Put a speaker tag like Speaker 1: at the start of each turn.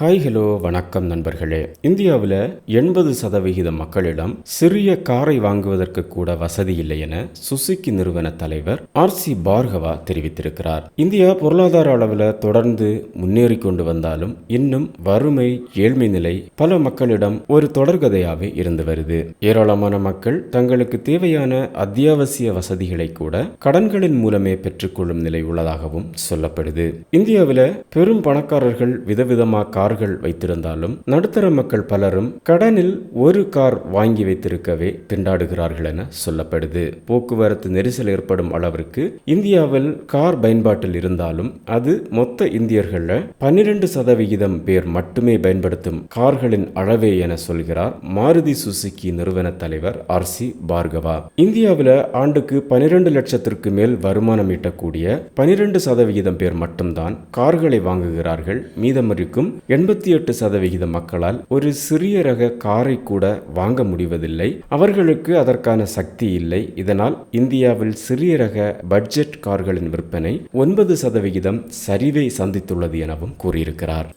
Speaker 1: Hi hello வணக்கம் நண்பர்களே. இந்தியாவில் எண்பது சதவிகித மக்களிடம் சிறிய காரை வாங்குவதற்கு கூட வசதி இல்லை என சுசுகி நிறுவன தலைவர் ஆர் சி பார்கவா தெரிவித்திருக்கிறார். இந்தியா பொருளாதார அளவில் தொடர்ந்து முன்னேறி கொண்டு வந்தாலும் இன்னும் வறுமை ஏழ்மை நிலை பல மக்களிடம் ஒரு தொடர்கதையாகவே இருந்து வருது. ஏராளமான மக்கள் தங்களுக்கு தேவையான அத்தியாவசிய வசதிகளை கூட கடன்களின் மூலமே பெற்றுக்கொள்ளும் நிலை உள்ளதாகவும் சொல்லப்படுது. இந்தியாவில் பெரும் பணக்காரர்கள் விதவிதமாக கார்கள் வைத்திருந்தாலும் நடுத்தர மக்கள் பலரும் கடனில் ஒரு கார் வாங்கி வைத்திருக்கவே திண்டாடுகிறார்கள் என சொல்லப்படுது. போக்குவரத்து நெரிசல் ஏற்படும் அளவிற்கு இந்தியாவில் கார் பயன்பாட்டில் இருந்தாலும் அது மொத்த இந்தியர்கள பன்னிரண்டு சதவிகிதம் பேர் மட்டுமே பயன்படுத்தும் கார்களின் அளவே என சொல்கிறார் மாருதி சுசுகி நிறுவன தலைவர் ஆர் சி பார்கவா. இந்தியாவில் ஆண்டுக்கு பனிரெண்டு லட்சத்திற்கு மேல் வருமானம் ஈட்டக்கூடிய பனிரெண்டு சதவிகிதம் பேர் மட்டும்தான் கார்களை வாங்குகிறார்கள். மீதமிருக்கும் எண்பத்தி எட்டு சதவிகித மக்களால் ஒரு சிறிய ரக காரை கூட வாங்க முடிவதில்லை. அவர்களுக்கு அதற்கான சக்தி இல்லை. இதனால் இந்தியாவில் சிறிய ரக பட்ஜெட் கார்களின் விற்பனை ஒன்பது சதவிகிதம் சரிவை சந்தித்துள்ளது எனவும் கூறியிருக்கிறார்.